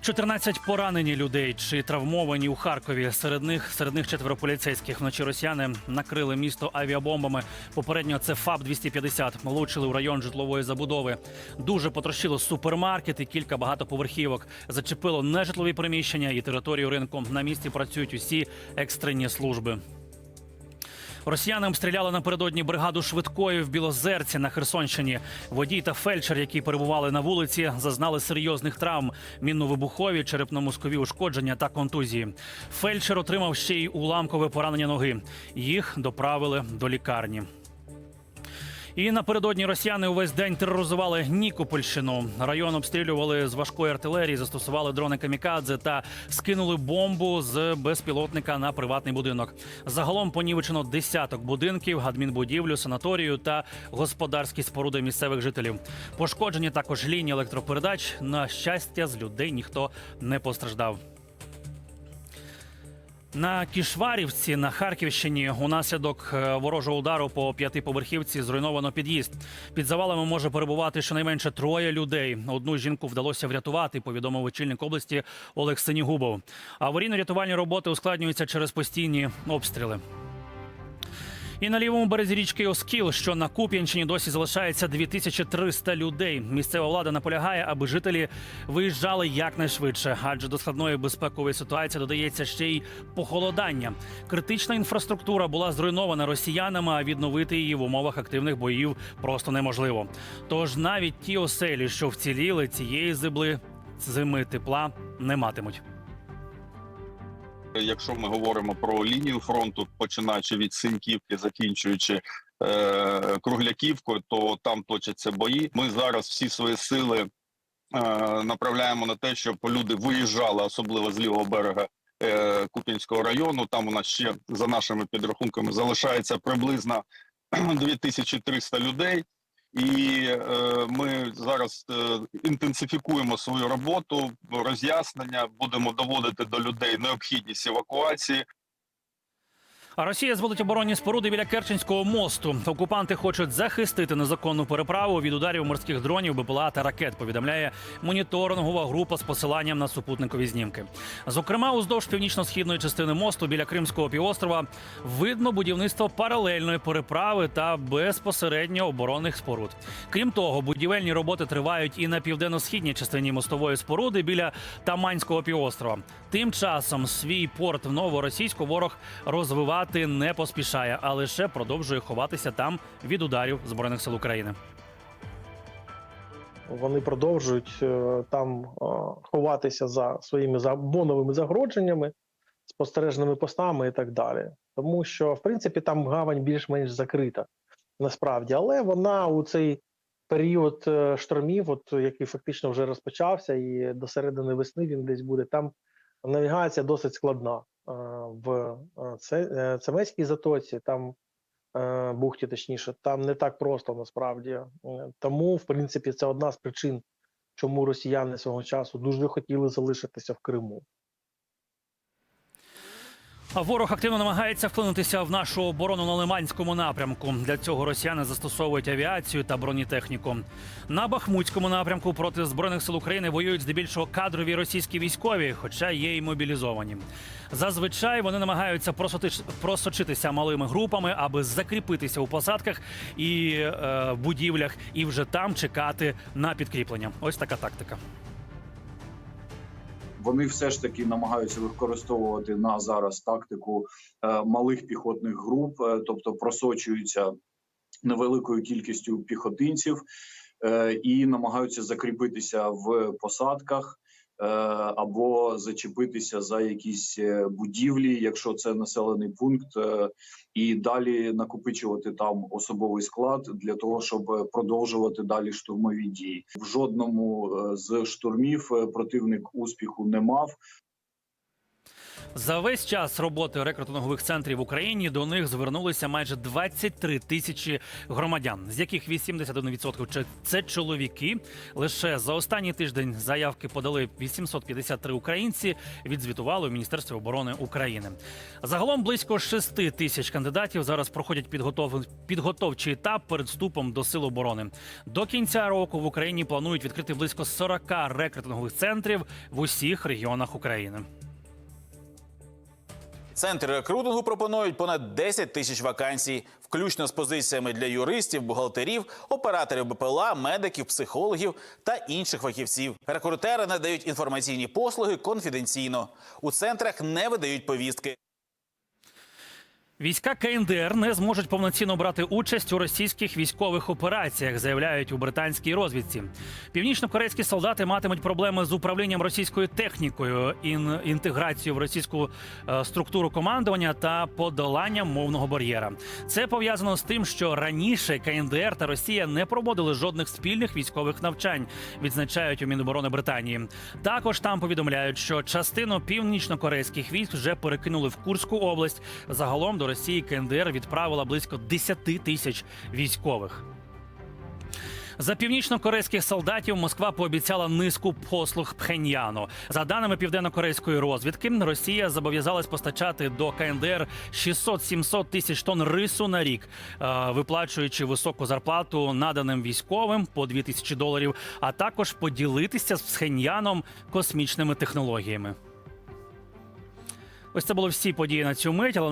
14 поранені людей чи травмовані у Харкові. Серед них серед них четверо поліцейських. Вночі росіяни накрили місто авіабомбами. Попередньо це ФАБ 250 Влучили у район житлової забудови. Дуже потрощило супермаркет і кілька багатоповерхівок. Зачепило нежитлові приміщення і територію ринку. На місці працюють усі екстрені служби. Росіяни обстріляли напередодні бригаду швидкої в Білозерці на Херсонщині. Водій та фельдшер, які перебували на вулиці, зазнали серйозних травм: мінно-вибухові, черепно-мозкові ушкодження та контузії. Фельдшер отримав ще й уламкове поранення ноги. Їх доправили до лікарні. І напередодні росіяни увесь день тероризували Нікопольщину. Район обстрілювали з важкої артилерії, застосували дрони камікадзе та скинули бомбу з безпілотника на приватний будинок. Загалом понівечено десяток будинків, адмінбудівлю, санаторію та господарські споруди місцевих жителів. Пошкоджені також лінії електропередач. На щастя, з людей ніхто не постраждав. На Кішварівці на Харківщині унаслідок е, ворожого удару по п'ятиповерхівці зруйновано під'їзд. Під завалами може перебувати щонайменше троє людей. Одну жінку вдалося врятувати. Повідомив очільник області Олег Синігубов. Аварійно-рятувальні роботи ускладнюються через постійні обстріли. І на лівому березі річки Оскіл, що на Куп'янщині досі залишається 2300 людей. Місцева влада наполягає, аби жителі виїжджали якнайшвидше, адже до складної безпекової ситуації додається ще й похолодання. Критична інфраструктура була зруйнована росіянами, а відновити її в умовах активних боїв просто неможливо. Тож навіть ті оселі, що вціліли цієї зимли, зими тепла не матимуть. Якщо ми говоримо про лінію фронту, починаючи від Синьківки, закінчуючи е, Кругляківкою, то там точаться бої. Ми зараз всі свої сили е, направляємо на те, щоб люди виїжджали, особливо з лівого берега е, Куп'янського району. Там у нас ще за нашими підрахунками залишається приблизно 2300 людей. І е, ми зараз е, інтенсифікуємо свою роботу, роз'яснення, будемо доводити до людей необхідність евакуації. А Росія зводить оборонні споруди біля Керченського мосту. Окупанти хочуть захистити незаконну переправу від ударів морських дронів, БПЛА та ракет. Повідомляє моніторингова група з посиланням на супутникові знімки. Зокрема, уздовж північно-східної частини мосту біля Кримського півострова видно будівництво паралельної переправи та безпосередньо оборонних споруд. Крім того, будівельні роботи тривають і на південно-східній частині мостової споруди біля Таманського півострова. Тим часом свій порт в новоросійську ворог розвивати не поспішає, а лише продовжує ховатися там від ударів збройних сил України. Вони продовжують е, там е, ховатися за своїми забоновими загородженнями, спостережними постами і так далі. Тому що, в принципі, там гавань більш-менш закрита насправді, але вона у цей період е, штормів, от який фактично вже розпочався, і до середини весни він десь буде. Там навігація досить складна в е, Цемеській затоці. Там е, бухті, точніше, там не так просто насправді. Е, Тому, в принципі, це одна з причин, чому росіяни свого часу дуже хотіли залишитися в Криму. Ворог активно намагається вклинутися в нашу оборону на Лиманському напрямку. Для цього росіяни застосовують авіацію та бронетехніку. На Бахмутському напрямку проти збройних сил України воюють здебільшого кадрові російські військові, хоча є й мобілізовані. Зазвичай вони намагаються просочитися малими групами, аби закріпитися у посадках і е, будівлях, і вже там чекати на підкріплення. Ось така тактика. Вони все ж таки намагаються використовувати на зараз тактику е, малих піхотних груп, е, тобто просочуються невеликою кількістю піхотинців е, і намагаються закріпитися в посадках. Е, Або зачепитися за якісь е, будівлі, якщо це населений пункт, е, і далі накопичувати там особовий склад для того, щоб продовжувати далі штурмові дії. В жодному з штурмів противник успіху не мав. За весь час роботи рекрутингових центрів в Україні до них звернулися майже 23 тисячі громадян, з яких 81% чи- це чоловіки. Лише за останній тиждень заявки подали 853 українці. Відзвітували у Міністерстві оборони України. Загалом близько 6 тисяч кандидатів зараз проходять підготов... підготовчий етап перед вступом до сил оборони. До кінця року в Україні планують відкрити близько 40 рекрутингових центрів в усіх регіонах України. Центри рекрутингу пропонують понад 10 тисяч вакансій, включно з позиціями для юристів, бухгалтерів, операторів БПЛА, медиків, психологів та інших фахівців. Рекрутери надають інформаційні послуги конфіденційно. У центрах не видають повістки. Війська КНДР не зможуть повноцінно брати участь у російських військових операціях, заявляють у британській розвідці. Північно-корейські солдати матимуть проблеми з управлінням російською технікою, ін- інтеграцією в російську е, структуру командування та подоланням мовного бар'єра. Це пов'язано з тим, що раніше КНДР та Росія не проводили жодних спільних військових навчань, відзначають у Міноборони Британії. Також там повідомляють, що частину північно-корейських військ вже перекинули в Курську область. Загалом до Росії КНДР відправила близько 10 тисяч військових. За північно-корейських солдатів Москва пообіцяла низку послуг Пхеньяну. За даними південно-корейської розвідки, Росія зобов'язалась постачати до КНДР 600-700 тисяч тонн рису на рік, е, виплачуючи високу зарплату наданим військовим по 2 тисячі доларів, а також поділитися з Пхеньяном космічними технологіями. Ось це були всі події на цю мить, але